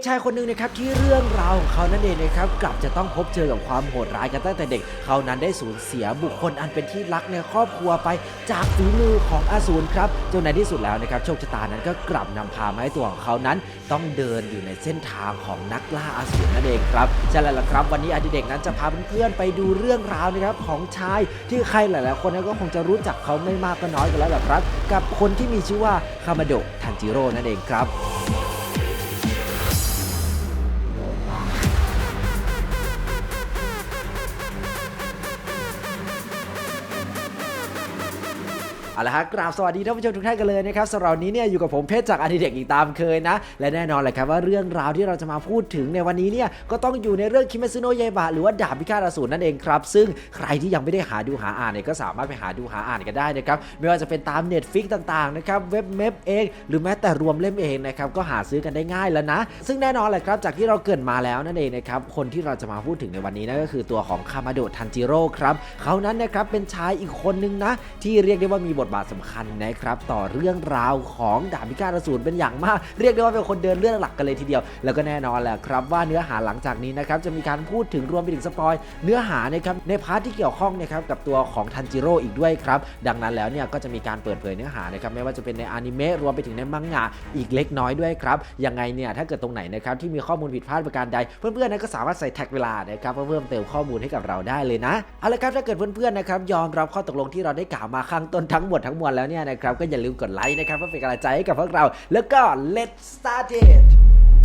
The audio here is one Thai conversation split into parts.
กชายคนหนึ่งนะครับที่เรื่องราวของเขานั่นเองนะครับกลับจะต้องพบเจอกับความโหดร้ายกันตั้งแต่เด็ก เขานั้นได้สูญเสียบุคคลอันเป็นที่รักในครอบครัวไปจากฝีมือของอาสูรครับจนในที่สุดแล้วนะครับโชคชะตานั้นก็กลับนำพามาให้ตัวของเขานั้น ต้องเดินอยู่ในเส้นทางของนักล่าอาสูรนั่นเองครับใช่แล้วล่ะครับ วันนี้อดิเด็กนั้นจะพาเพื่อนๆไปดูเรื่องราวนะครับของชายที่ใครหลาย ๆ คนก็คงจะรู้จักเขาไม่มากก็น้อยกันแล้วแหละครับ กับคนที่มีชื่อว่าคามาโดะทันจิโร่นั่นเองครับ เอาละครับกราบสวัสดีท่านผู้ชมทุกท่านกันเลยนะครับสำหรับวันนี้เนี่ยอยู่กับผมเพชรจากอดิเด็กอีกตามเคยนะ และแน่นอนเลยครับว่าเรื่องราวที่เราจะมาพูดถึงในวันนี้เนี่ยก็ต้องอยู่ในเรื่องคิเมซึโนะเยบะหรือว่าดาบพิฆาตอสูรนั่นเองครับซึ่งใครที่ยังไม่ได้หาดูหาอ่านเนี่ยก็สามารถไปหาดูหาอ่านกันได้นะครับไม่ว่าจะเป็นตาม Netflix ต่างๆนะครับเว็บเมพเองหรือแม้แต่รวมเล่มเองนะครับก็หาซื้อกันได้ง่ายแล้วนะ ซึ่งแน่นอนเลยครับจากที่เราเกรินมาแล้วนั่นเองนะครับคนที่เราจะมาพูดถึงในวันนี้นั่นก็คือตัวของคามาโดะทันจิโร่ครับเขานั้นนะครับเป็นชายอีกคนนึงนะที่เรียกได้ว่ามีบทบาทสำคัญนะครับต่อเรื่องราวของดาบพิฆาตอสูรเป็นอย่างมาก เรียกได้ว่าเป็นคนเดินเรื่องหลักกันเลยทีเดียว แล้วก็แน่นอนแหละครับว่าเนื้อหาหลังจากนี้นะครับจะมีการพูดถึงรวมไปถึงสปอยเนื้อหานะครับในพาร์ทที่เกี่ยวข้องนะครับกับตัวของทันจิโร่อีกด้วยครับดังนั้นแล้วเนี่ยก็จะมีการเปิดเผยเนื้อหานะครับไม่ว่าจะเป็นในอนิเมะรวมไปถึงในมังงะอีกเล็กน้อยด้วยครับยังไงเนี่ยถ้าเกิดตรงไหนนะครับที่มีข้อมูลผิดพลาดประการใด เพื่อนๆนั้นก็สามารถใส่แท็กเวลานะครับเพื่อเพิ่มเติมข้อมูลให้กับเราได้เลยนะเอาละครับถ้าเกิดเพื่อนๆนะครับยอมรับข้อตกลงที่เราได้กล่าวมาข้างต้นทั้งหมดทั้งมวลแล้วเนี่ยนะครับก็อย่าลืมกดไลค์นะครับเพื่อเป็นกำลังใจให้กับพวกเรา แล้วก็ let's start it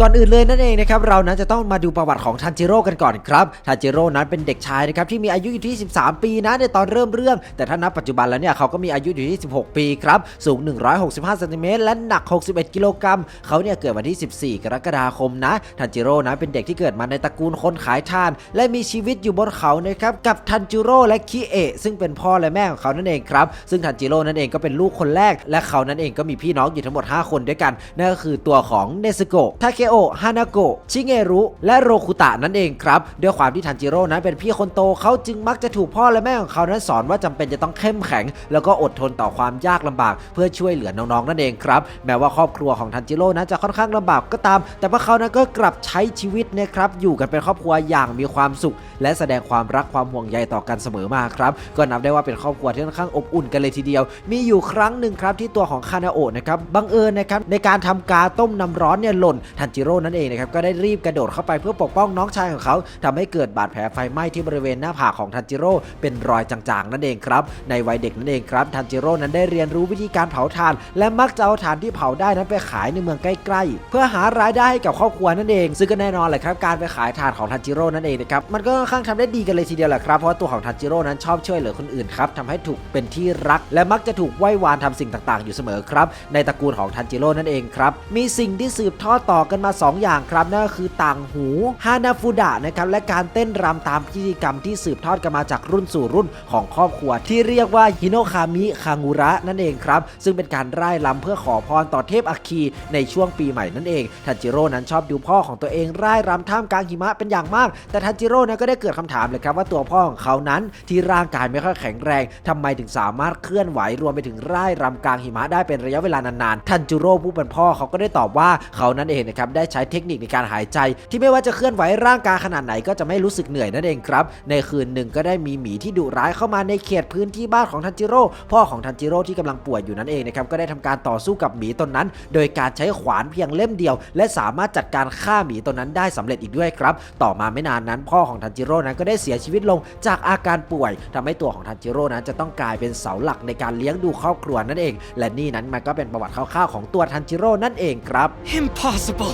ก่อนอื่นเลยนั่นเองนะครับเรานั้นจะต้องมาดูประวัติของทันจิโร่กันก่อนครับทันจิโร่นั้นเป็นเด็กชายนะครับที่มีอายุอยู่ที่ 13 ปีนะในตอนเริ่มเรื่อง แต่ถ้านับปัจจุบันแล้วเนี่ยเขาก็มีอายุอยู่ที่ 16 ปีครับสูง 165เซนติเมตรและหนัก 61 กิโลกรัมเขาเนี่ยเกิดวันที่ 14 กรกฎาคมนะทันจิโร่นะเป็นเด็กที่เกิดมาในตระกูลคนขายทาน และมีชีวิตอยู่บนเขานะครับกับทันจิโร่และคิเอะซึ่งเป็นพ่อและแม่ของเขานั่นเองครับซึ่งทันจิโร่นั่นเองก็เป็นลูกคนแรก และเขานั่นเองก็มีพี่น้องอยู่ทั้งหมด 5 คนด้วยกันนั่นก็คือตัวของเนซึโกะทาเคโอะฮานาโกะชิเงรุและโรคุตะนั่นเองครับด้วยความที่ทันจิโร่นั้นเป็นพี่คนโตเขาจึงมักจะถูกพ่อและแม่ของเขานั้นสอนว่าจำเป็นจะต้องเข้มแข็ง แล้วก็อดทนต่อความยากลำบาก เพื่อช่วยเหลือน้องๆนั่นเองครับแม้ว่าครอบครัวของทันจิโร่นั้นจะค่อนข้างลำบากก็ตาม แต่พวกเขานั้นก็กลับใช้ชีวิตนะครับอยู่กันเป็นครอบครัวอย่างมีความสุข และแสดงความรักความห่วงใยต่อกันเสมอมาครับก็นับได้ว่าเป็นครอบครัวที่ค่อนข้างอบอุ่นกันเลยทีเดียว มีอยู่ครั้งหนึ่งครับที่ตัวของคานาโอะนะครับบังเอิญนะครับในการทำกาต้มน้ำร้อนเนี่ยหล่นทันจิโร่นั่นเองนะครับก็ได้รีบกระโดดเข้าไปเพื่อปกป้องน้องชายของเขาทำให้เกิดบาดแผลไฟไหม้ที่บริเวณหน้าผากของทันจิโร่เป็นรอยจางๆนั่นเองครับในวัยเด็กนั่นเองครับทันจิโร่นั้นได้เรียนรู้วิธีการเผาถ่าน และมักจะเอาถ่านที่เผาได้นั้นไปขายในเมืองใกล้ๆ เพื่อหารายได้ให้กับครอบครัวนั่นเอง ซึ่งก็แน่นอนแหละครับการไปขายถ่านของทันจิโร่นั่นเองนะครับมันก็ค่อนข้างทำได้ดีกันเลยทีเดียวแหละครับเพราะตัวของทันจิโร่นั้นชอบช่วยเหลือคนอื่นครับทำให้ถูกเป็นที่รัก และมักจะถูกไหว้วานทำสิ่งต่างๆ อยู่เสมอครับในตระกูลของทันจิโร่นั่นเองครับมีสิ่งที่สืบทอดต่อกันมา 2 อย่างครับนั่นก็คือต่างหูฮานาฟูดะนะครับและการเต้นรำตามพิธีกรรมที่สืบทอดกันมาจากรุ่นสู่รุ่นของครอบครัว ที่เรียกว่าฮิโนคามิคางูระนั่นเองครับ ซึ่งเป็นการร่ายรำเพื่อขอพรต่อเทพอัคคีในช่วงปีใหม่นั่นเองทันจิโร่นั้นชอบดูพ่อของตัวเองร่ายรำท่ามกลางหิมะเป็นอย่างมาก แต่ทันจิโร่นั้นก็ได้เกิดคำถามเลยครับว่าตัวพ่อของเขานั้นที่ร่างกายไม่ค่อยแข็งแรงทำไมถึงสามารถเคลื่อนไหวรวมไปถึงร่ายรำกลางหิมะได้เป็นระยะเวลานานๆทันจิโร่ผู้เป็นพ่อเขาก็ได้ตอบว่าเขานั้นเองนะครับได้ใช้เทคนิคในการหายใจ ที่ไม่ว่าจะเคลื่อนไหวร่างกายขนาดไหนก็จะไม่รู้สึกเหนื่อยนั่นเองครับ ในคืนหนึ่งก็ได้มีหมีที่ดุร้ายเข้ามาในเขตพื้นที่บ้านของทันจิโร่พ่อของทันจิโร่ที่กำลังป่วยอยู่นั่นเองนะครับก็ได้ทำการต่อสู้กับหมีตนนั้น โดยการใช้ขวานเพียงเล่มเดียว และสามารถจัดการฆ่าหมีตนนั้นได้สำเร็จอีกด้วยครับ ต่อมาไม่นานนั้น พ่อของทันจิโร่นั้นก็ได้เสียชีวิตลงจากอาการป่วยทำให้ตัวของทันจิโร่นั้นจะต้องกลายเป็นเสาหลักในการเลี้ยงดูครอบครัวนั่นเอง และนี่นั้นมันก็เป็นประวัติคร่าวๆของตัวทันจิโร่นั่นเองครับ Impossible!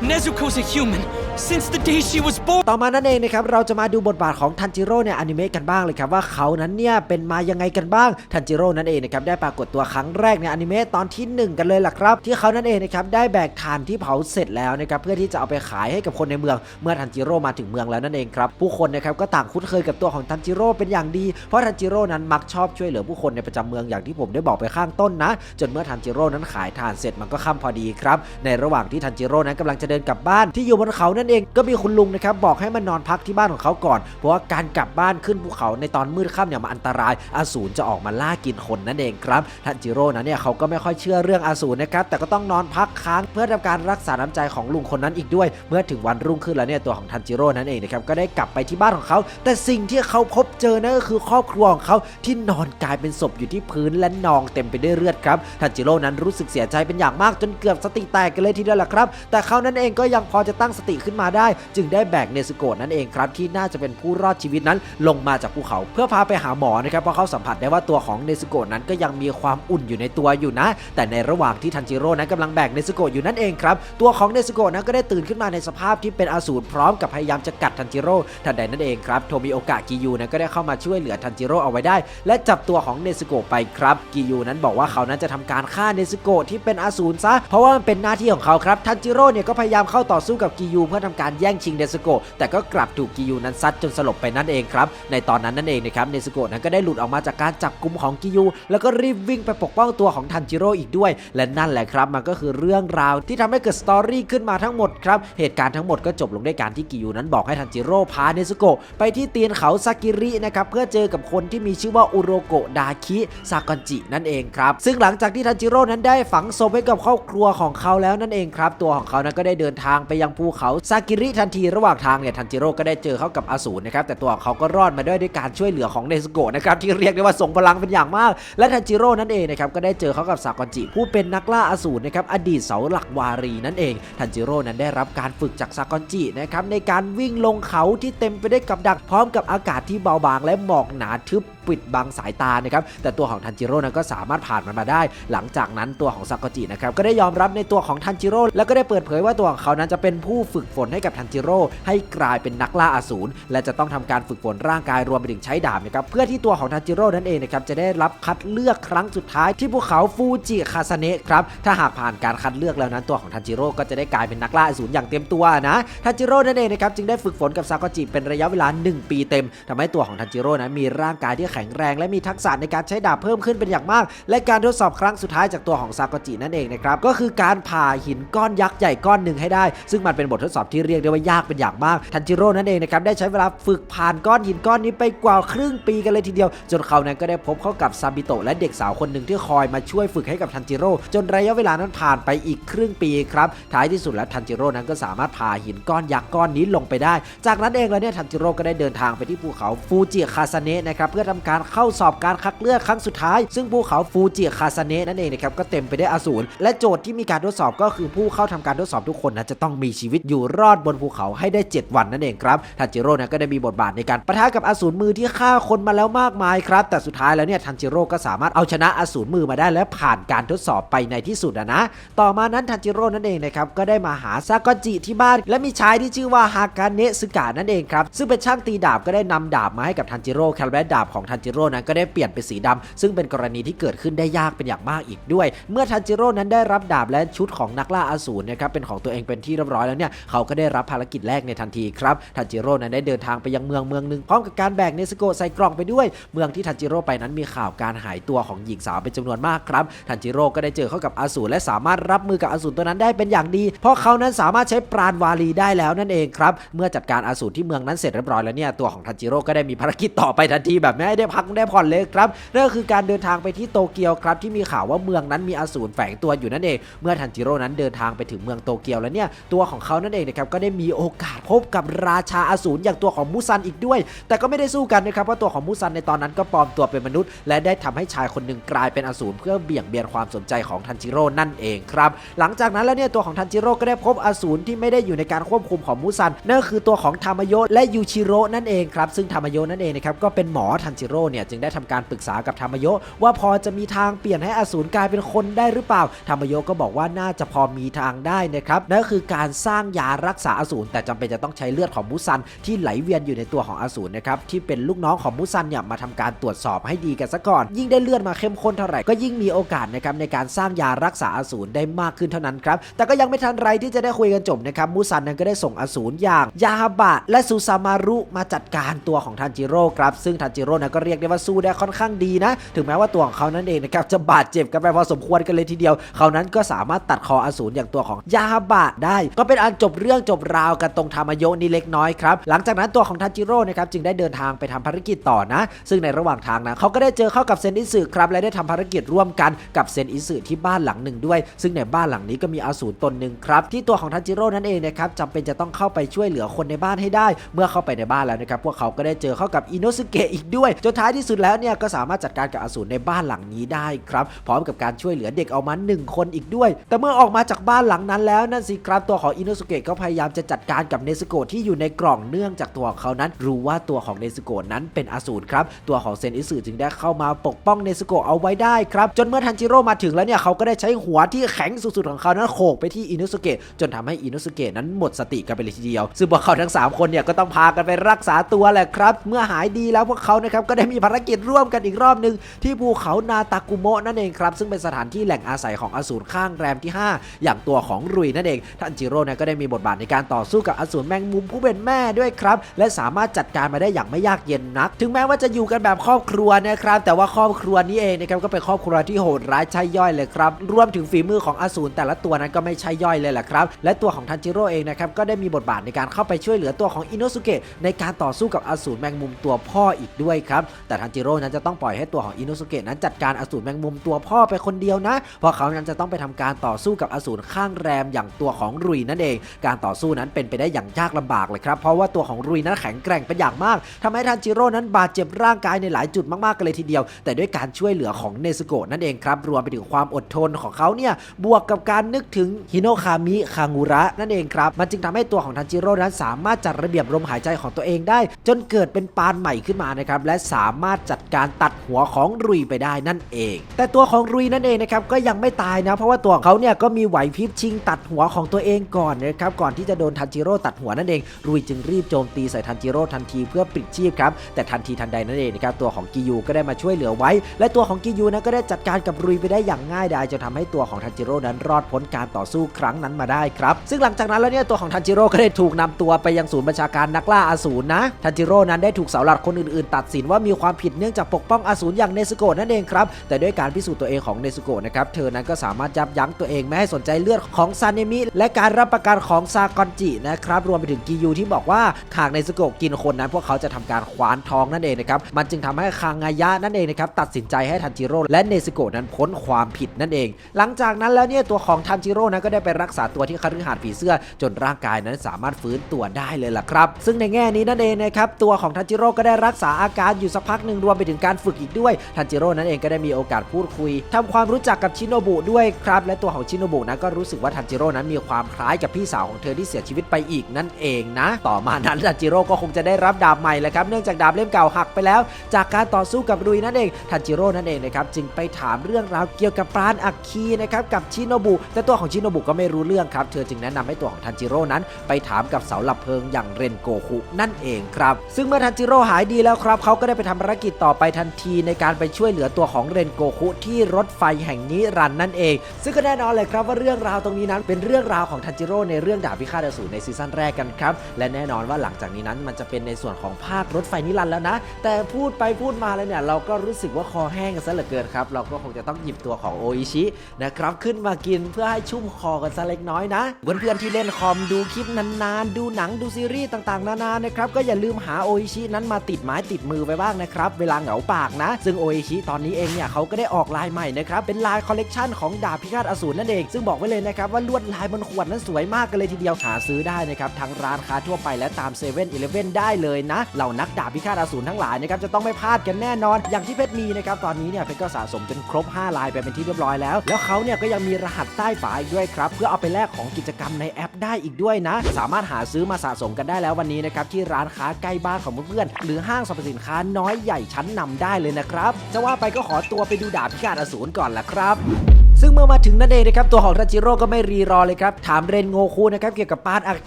Nezuko's a human since the day she was born! ต่อมานั่นเองนะครับ เราจะมาดูบทบาทของทันจิโร่ในอนิเมะกันบ้างเลยครับว่าเขานั้นเนี่ยเป็นมายังไงกันบ้าง ทันจิโร่นั่นเองนะครับได้ปรากฏตัวครั้งแรกในอนิเมะตอนที่หนึ่งกันเลยล่ะครับ ที่เขานั่นเองนะครับได้แบกถ่านที่เผาเสร็จแล้วนะครับเพื่อที่จะเอาไปขายให้กับคนในเมือง เมื่อทันจิโร่มาถึงเมืองแล้วนั่นเองครับผู้คนนะครับก็ต่างคุ้นเคยกับตัวของทันจิโร่เป็นอย่างดี เพราะทันจิโร่นั้นมักชอบช่วยเหลือผู้คนในประจำเมืองอย่างที่ผมได้บอกไปข้างต้นนะ จนเมื่อทันจิโร่นั้นขายถ่านเสร็จมันก็ค่ำพอดีครับในระหว่างที่ทันจิโร่นั้นกำลังจะเดินกลับบ้านที่อยู่บนเขานั่นเองก็มีคุณลุงนะครับบอกให้มานอนพักที่บ้านของเขาก่อน เพราะว่าการกลับบ้านขึ้นภูเขาในตอนมืดค่ำเนี่ยมันอันตรายอสูรจะออกมาล่ากินคนนั่นเองครับทันจิโร่นั้นเนี่ยเขาก็ไม่ค่อยเชื่อเรื่องอสูรนะครับแต่ก็ต้องนอนพักค้างเพื่อทำการรักษาน้ำใจของลุงคนนั้นอีกด้วย เมื่อถึงวันรุ่งขึ้นแล้วเนี่ยตัวของทันจิโร่นั่นเองนะครับก็ได้กลับไปที่บ้านของเขา แต่สิ่งที่เขาพบเจอนั่นก็คือครอบครัวของเขาที่นอนกลายเป็นศพอยู่ที่พื้นและนองเต็มไปด้วยเลือดครับทันจิโร่นั้นรู้สึกเสียใจเป็นอย่างมากจนเกือบสติแตกกันเลยทีเดียวแหละครับ แต่เขานั้นเองก็ยังพอจะตั้งสติขึ้นมาได้ จึงได้แบกเนสโกะนั่นเองครับที่น่าจะเป็นผู้รอดชีวิตนั้นลงมาจากภูเขา เพื่อพาไปหาหมอนะครับเพราะเขาสัมผัสได้ว่าตัวของเนสโกะนั้นก็ยังมีความอุ่นอยู่ในตัวอยู่นะ แต่ในระหว่างที่ทันจิโร่นั้นกำลังแบกเนสโกะอยู่นั่นเองครับตัวของเนสโกะนั้นก็ได้ตื่นขึ้นมาในสภาพที่เป็นอสูรพร้อมกับพยายามจะกัดทันจิโร่ทันใดนั่นเองครับโทมิโอกะกิยูนั้นก็ได้เข้ามาช่วยเหลือทันจิโร่เอาไว้ได้ และจับตัวของเนสโกะไปครับกิยูนั้นบอกว่าเขานั้นจะทำการฆ่าเนสโกะที่เป็นอสูรซะเพราะว่ามันเป็นหน้าที่ของเขาครับทันจิโร่เนี่ยก็พยายามเข้าต่อสู้กับกิยูเพื่อทำการแย่งชิงเนสโกะแต่ก็กลับถูกกิยูนั้นซัดจนสลบไปนั่นเองครับ ในตอนนั้นนั่นเองนะครับเนสโกะนั้นก็ได้หลุดออกมาจากการจับกลุ่มของกิยู แล้วก็รีบวิ่งไปปกป้องตัวของทันจิโร่อีกด้วย และนั่นแหละครับมันก็คือเรื่องราวที่ทำให้เกิดสตอรี่ขึ้นมาทั้งหมดครับเหตุการณ์ทั้งหมดก็จบลงด้วยการที่กิยูนั้นบอกให้ทันจิโร่พาเนสโกะไปที่เตียนเขาซากิรินะครับเพื่อเจอกับคนที่มีชื่อว่าอุโรโกะดาคิซากอนจินั่นเองครับซึ่งหลังจากที่ทันจิโร่นั้นได้ฝังศพไว้กับครอบครัวของเขาแล้วนั่นเองครับตัวของเขานั้นก็ได้เดินทางไปยังภูเขาซากิริทันทีระหว่างทางเนี่ยทันจิโร่ก็ได้เจอเข้ากับอสูรนะครับแต่ตัวของเขาก็รอดมาได้ด้วยการช่วยเหลือของเนสโกะนะครับที่เรียกได้ว่าส่งพลังเป็นอย่างมาก และทันจิโร่นั่นเองนะครับก็ได้เจอเขากับซากอนจิผู้เป็นนักล่าอสูรนะครับอดีตเสาหลักวารีนั่นเองทันจิโร่นั้นได้รับการฝึกจากซากอนจินะครับในการวิ่งลงเขาที่เต็มไปด้วยกับดักพร้อมกับอากาศที่เบาบางและหมอกหนาทึบ ปิดบังสายตานะครับแต่ตัวของทันจิโร่นั้นก็สามารถผ่านมันมาได้ หลังจากนั้นตัวของซากอนจินะครับก็ได้ยอมรับในตัวของทันจิโร่แล้วก็ได้เปิดเผยว่าตัวของเขานั้นจะเป็นผู้ฝึกฝนให้กับทันจิโร่ให้กลายเป็นนักล่าอสูรและจะต้องทำการฝึกฝนร่างกายรวมไปถึงใช้ดาบนะครับเพื่อที่ตัวของทันจิโร่นั่นเองนะครับจะได้รับคัดเลือกครั้งสุดท้ายที่ภูเขาฟูจิคาสเนะครับถ้าหากผ่านการคัดเลือกแล้วนั้นตัวของทันจิโร่ก็จะได้กลายเป็นนักล่าอสูรอย่างเต็มตัวนะทันจิโร่นั่นเองนะครับจึงได้ฝึกฝนกับซากจิเป็นระยะเวลา 1 ปีเต็มทำให้ตัวของทันจิโร่นั้นมีร่างกายที่แข็งแรงและมีทักษะในการใช้ดาบเพิ่มขึ้นเป็นอย่างมาก และการทดสอบครั้งสุดท้ายจากตัวของซากจินั่นเองนะครับก็คือการผ่าหินก้อนยักษ์ใหญ่ก้อนหนึ่งให้ได้ ซึ่งมันเป็นบททดสอบที่เรียกได้ว่ายากเป็นอย่างมากทันจิโร่นั่นเองนะครับได้ใช้เวลาฝึกผ่านก้อนหินก้อนนี้ไปกว่าครึ่งปีกันเลยทีเดียว จนเขานั้นก็ได้พบเข้ากับซาบิโตะและเด็กสาวคนหนึ่งที่คอยมาช่วยฝึกให้กับทันจิโร่จนระยะเวลานั้นผ่านไปอีกครึ่งปีครับท้ายที่สุดแล้วทันจิโร่นั้นก็สามารถผ่าหินก้อนยักษ์ก้อนนี้ลงไปได้ จากนั้นเองแล้วเนี่ยทันจิโร่ก็ได้เดินทางไปที่ภูเขาฟูจิคาสเนะนะครับเพื่อทำการเข้าสอบการคัดเลือกครั้งสุดท้าย ซึ่งภูเขาฟูจิคาสเนะนั่นเองนะครับก็เต็มไปด้วยอสูรและโจทย์ที่มีการทดสอบก็คือผู้เข้าทำการทดสอบทุกคนนะจะต้องมีชีวิตอยู่รอดบนภูเขาให้ได้ 7 วันนั่นเองครับทันจิโร่นะก็ได้มีบทบาทในการปะทะกับอสูรมือที่ฆ่าคนมาแล้วมากมายครับแต่สุดท้ายแล้วเนี่ยทันจิโร่ก็สามารถเอาชนะอสูรมือมาได้และผ่านการทดสอบไปในที่สุดอะนะ ต่อมานั้นทันจิโร่นั่นเองนะครับก็ได้มาหาซากอนจิที่บ้าน และมีชายที่ชื่อว่าฮากาเนะสึกะนั่นเองครับซึ่งเป็นช่างตีดาบก็ได้นำดาบมาให้กับทันจิโร่แคลแบดาบของทันจิโร่นั้นก็ได้เปลี่ยนเป็นสีดำซึ่งเป็นกรณีที่เกิดขึ้นได้ยากเป็นอย่างมากอีกด้วย เมื่อทันจิโร่นั้นได้รับดาบและชุดของนักล่าอสูรนะครับเป็นของตัวเองเป็นที่เรียบร้อยแล้วเนี่ยเขาก็ได้รับภารกิจแรกในทันทีครับทันจิโร่นั้นได้เดินทางไปยังเมืองเมืองหนึ่งพร้อมกับการแบกเนสโกใส่กล่องไปด้วย เมืองที่ทันจิโร่ไปนั้นมีข่าวการหายตัวของหญิงสาวเป็นจำนวนมากครับทันจิโร่ก็ได้เจอเข้ากับอสูรและสามารถรับมือกับอสูรตัวนั้นได้เป็นอย่างดี เพราะเขานั้นสามารถใช้ปราณวาลีได้แล้วนั่นเองครับเมื่อจัดการอสูรที่เมืองนั้นเสร็จเรียบร้อยแล้วเนี่ยตัวของทันจิโร่ก็ได้มีภารกิจต่อไปทันทีแบบไม่ได้พักไม่ได้ผ่อนเลยครับนั่นก็คือการเดินทางไปที่โตเกียวครับที่มีข่าวว่าเมืองนั้นมีอสูรแฝงตัวอยู่นั่นเอง เมื่อทันจิโร่นั้นเดินทางไปถึงเมืองโตเกียวแล้วเนี่ยตัวของเขานั่นเองนะครับก็ได้มีโอกาสพบกับราชาอสูรอย่างตัวของมูซันอีกด้วย แต่ก็ไม่ได้สู้กันนะครับเพราะตัวของมูซันในตอนนั้นก็ปลอมตัวเป็นมนุษย์ และได้ทำให้ชายคนหนึ่งกลายเป็นอสูรเพื่อเบี่ยงเบียนความสนใจของทันจิโร่นั่นเองครับ หลังจากนั้นแล้วเนี่ยตัวของทันจิโร่ก็ได้พบอสูรที่ไม่ได้อยู่ในการควบคุมของมูซันนั่นคือตัวของทามโยะและยูชิโร่นั่นเองครับซึ่งทามโยะนั่นเองนะครับก็เป็นหมอทันจิโร่เนี่ยจึงได้ทำการปรึกษากับทามโยว่าพอจะมีทางเปลี่ยนให้อสูรกลายเป็นคนได้หรือเปล่าทามโยก็บอกว่าน่าจะพอมีทางได้นะครับนั่นก็คือการสร้างยารักษาอสูรแต่จำเป็นจะต้องใช้เลือดของมูซันที่ไหลเวียนอยู่ในตัวของอสูรนะครับที่เป็นลูกน้องของมูซันเนี่ยมาทำการตรวจสอบให้ดีกันซะก่อน ยิ่งได้เลือดมาเข้มข้นเท่าไหร่ก็ยิ่งมีโอกาสนะครับในการสร้างยารักษาอสูรได้มากขึ้นเท่านั้นครับแต่ก็ยังไม่ทันไรที่จะได้คุยกันจบนะครับมูซันนั้นก็ได้ส่งอสูรอย่างยาฮาบะและซูซามารุมาจัดการตัวของทันจิโร่ครับซึ่งทันจิโร่นั้นก็ก็เรียกได้ว่าสู้ได้ค่อนข้างดีนะ ถึงแม้ว่าตัวของเขานั้นเองนะครับจะบาดเจ็บกันไปพอสมควรกันเลยทีเดียว เขานั้นก็สามารถตัดคออสูรอย่างตัวของยาบะได้ ก็เป็นอันจบเรื่องจบราวกันตรงทามโยนี่เล็กน้อยครับ หลังจากนั้นตัวของทัจิโร่นะครับจึงได้เดินทางไปทำภารกิจต่อนะ ซึ่งในระหว่างทางนะเขาก็ได้เจอเข้ากับเซนอิสึครับและได้ทำภารกิจร่วมกันกับเซนอิสึที่บ้านหลังหนึ่งด้วย ซึ่งในบ้านหลังนี้ก็มีอสูรตนหนึ่งครับที่ตัวของทัจิโร่นั่นเองนะครับจำเป็นจะต้องเข้าไปช่วยเหลือคนในบ้านให้ได้ เมื่อเข้าไปในบ้านแล้วนะครับพวกเขาก็ได้เจอเข้ากับอิโนสุเกะอีกด้วยจนท้ายที่สุดแล้วเนี่ยก็สามารถจัดการกับอสูรในบ้านหลังนี้ได้ครับ พร้อมกับการช่วยเหลือเด็กออกมาหนึ่งคนอีกด้วย แต่เมื่อออกมาจากบ้านหลังนั้นแล้วนั่นสิครับตัวของอิโนสุเกะก็พยายามจะจัดการกับเนสโกะที่อยู่ในกล่องเนื่องจากตัวของเขานั้น รู้ว่าตัวของเนสโกะนั้นเป็นอสูรครับ ตัวของเซนอิสึจึงได้เข้ามาปกป้องเนสโกะเอาไว้ได้ครับจนเมื่อทันจิโร่มาถึงแล้วเนี่ยเขาก็ได้ใช้หัวที่แข็งสุดๆของเขานั้นโขกไปที่อินุสุเกะจนทำให้อินุสุเกะนั้นหมดสติกันไปเลยทีเดียว ซึ่งพวกเขาทั้ง 3 คนเนี่ยก็ต้องพากันไปรักษาตัวแหละครับ เมื่อหายดีแล้วพวกเขานะครับก็ได้มีภารกิจร่วมกันอีกรอบหนึ่งที่ภูเขานาตากุโมะนั่นเองครับ ซึ่งเป็นสถานที่แหล่งอาศัยของอสูรข้างแรมที่ 5 อย่างตัวของรุยนั่นเองทันจิโร่เนี่ยก็ได้มีบทบาทในการต่อสู้กับอสูรแมงมุมผู้เป็นแม่ด้วยครับ และสามารถจัดการมาได้อย่างไม่ยากเย็นนัก ถึงแม้ว่าจะอยู่กันแบบครอบครัวนะครับแต่ว่าครอบครัวนี้เองนะครับก็เป็นครอบครัวที่โหดร้ายใช่ย่อยเลยครับรวมถึงฝีมือของอสูรแต่ละตัวนั้นก็ไม่ใช่ย่อยเลยแหละครับและตัวของทันจิโร่เองนะครับก็ได้มีบทบาทในการเข้าไปช่วยเหลือตัวของอินโนสุเกะในการต่อสู้กับอสูรแมงมุมตัวพ่ออีกด้วยครับแต่ทันจิโร่นั้นจะต้องปล่อยให้ตัวของอินโนสุเกะนั้นจัดการอสูรแมงมุมตัวพ่อไปคนเดียวนะ เพราะเขานั้นจะต้องไปทำการต่อสู้กับอสูรข้างแรมอย่างตัวของรุยนั่นเอง การต่อสู้นั้นเป็นไปได้อย่างยากลำบากเลยครับ เพราะว่าตัวของรุยนั้นแข็งแกร่งเป็นอย่างมากทำให้ทันจิโร่นั้นบาดเจ็บร่างกายในหลายจุดมากๆกันเลยทีเดียว แต่ด้วยการช่วยเหลือของเนสโกะนั่นเองครับรวมไปถึงความอดทนของเขาเนี่ยบวกกับการนึกถึงฮิโนคามิคางูระนั่นเองครับมันจึงทำให้ตัวของทันจิโร่นั้นสามารถจัดระเบียบลมหายใจของตัวเองได้ จนเกิดเป็นปานใหม่ขึ้นมานะครับและสาามารถจัดการตัดหัวของรุยไปได้นั่นเอง แต่ตัวของรุยนั่นเองนะครับก็ยังไม่ตายนะ เพราะว่าตัวของเขาเนี่ยก็มีไหวพริบชิงตัดหัวของตัวเองก่อนนะครับก่อนที่จะโดนทันจิโร่ตัดหัวนั่นเองรุยจึงรีบโจมตีใส่ทันจิโร่ทันทีเพื่อปิดชีพครับแต่ทันทีทันใดนั่นเองนะครับตัวของกิยูก็ได้มาช่วยเหลือไว้ และตัวของกิยูนั้นก็ได้จัดการกับรุยไปได้อย่างง่ายดายจนทำให้ตัวของทันจิโร่นั้นรอดพ้นการต่อสู้ครั้งนั้นมาได้ครับซึ่งหลังจากนั้นแล้วเนี่ยตัวของทันจิโร่ก็ได้ถูกนำตัวไปยังศูนย์บัญชาการนักล่าอสูรนะทันจิโร่นั้นได้ถูกเสาหลักคนอื่นๆ ตัดสินว่ามีความผิดเนื่องจากปกป้องอสูรอย่างเนสโกะนั่นเองครับ แต่ด้วยการพิสูจน์ตัวเองของเนสโกะนะครับ เธอนั้นก็สามารถยับยั้งตัวเองไม่ให้สนใจเลือดของซาเนมิ และการรับประกันของซากอนจินะครับ รวมไปถึงกิยูที่บอกว่าหากเนสโกะกินคนนั้น พวกเขาจะทำการคว้านท้องนั่นเองนะครับ มันจึงทำให้คางายะนั่นเองนะครับตัดสินใจให้ทันจิโร่และเนสโกะนั้นพ้นความผิดนั่นเอง หลังจากนั้นแล้วเนี่ยตัวของทันจิโร่นั้นก็ได้ไปรักษาตัวที่คฤหาสน์ผีเสื้อ จนร่างกายนั้นสามารถฟื้นตัวได้เลยล่ะครับ ซึ่งในแง่นี้นั่นเองนะครับตัวของทันจิโร่ก็ได้รักษาอาการอยู่สักพักหนึ่งรวมไปถึงการฝึกอีกด้วยทันจิโร่นั้นเองก็ได้มีโอกาสพูดคุยทำความรู้จักกับชินโนบุด้วยครับและตัวของชินโนบุนั้นก็รู้สึกว่าทันจิโร่นั้นมีความคล้ายกับพี่สาวของเธอที่เสียชีวิตไปอีกนั่นเองนะ ต่อมานั้นทันจิโร่ก็คงจะได้รับดาบใหม่แหละครับเนื่องจากดาบเล่มเก่าหักไปแล้ว จากการต่อสู้กับรุยนั่นเองทันจิโร่นั่นเองนะครับจึงไปถามเรื่องราวเกี่ยวกับปราณอัคคีนะครับกับชินโนบุแต่ตัวของชินโนบุก็ไม่รู้เรื่องครับเธอจึงแนะนำให้ตัวของทันจิโร่นั้น ไปถามกับเสาหลับเพลิงอย่างเรนโกคุนั่นเองครับซึ่งเมื่อทันจิโร่หายดีแล้วครับเขาก็ได้ไปทำภารกิจต่อไปทันทีในการไปช่วยเหลือตัวของเรนโกคุที่รถไฟแห่งนี้รันนั่นเอง ซึ่งก็แน่นอนเลยครับว่าเรื่องราวตรงนี้นั้นเป็นเรื่องราวของทันจิโร่ในเรื่องดาบพิฆาตอสูรในซีซั่นแรกกันครับ และแน่นอนว่าหลังจากนี้นั้นมันจะเป็นในส่วนของภาครถไฟนิรันดร์แล้วนะ แต่พูดไปพูดมาแล้วเนี่ยเราก็รู้สึกว่าคอแห้งกันซะเหลือเกินครับ เราก็คงจะต้องหยิบตัวของโออิชินะครับขึ้นมากินเพื่อให้ชุ่มคอกันซะเล็กน้อยนะเพื่อนๆที่เล่นคอมดูคลิปนานๆ ดูหนังดูซีรีส์ต่างๆ นานานะครับก็อย่าลืมหาโออิชินั้นมาติดไม้ติดมือไว้บ้างนะครับเวลาเหงาปากนะ ซึ่งโอเอชิตอนนี้เองเนี่ยเขาก็ได้ออกลายใหม่นะครับเป็นลายคอลเลกชันของดาบพิฆาตอสูรนั่นเอง ซึ่งบอกไว้เลยนะครับว่าลวดลายบนขวดนั้นสวยมากกันเลยทีเดียวหาซื้อได้นะครับทั้งร้านค้าทั่วไปและตามเซเว่นอีเลฟเว่นได้เลยนะเหล่านักดาบพิฆาตอสูรทั้งหลายนะครับจะต้องไม่พลาดกันแน่นอน อย่างที่เพชรมีนะครับตอนนี้เนี่ยเพชรก็สะสมจนครบ 5 ลายไปเป็นที่เรียบร้อยแล้ว แล้วเขาเนี่ยก็ยังมีรหัสใต้ฝาอีกด้วยครับเพื่อเอาไปแลกของกิจกรรมในแอปได้อีกด้วยนะ สามารถหาซื้อมาสะสมกันได้แล้ววันนี้นะครับที่ร้านค้าใกล้บ้านของเพื่อนๆหรือห้างสรรพสินค้านน้อยใหญ่ชั้นนำได้เลยนะครับ จะว่าไปก็ขอตัวไปดูดาบพิฆาตอสูรก่อนละครับ ซึ่งเมื่อมาถึงนั่นเองนะครับตัวของทันจิโร่ก็ไม่รีรอเลยครับถามเรนโงคุนะครับเกี่ยวกับปานอัค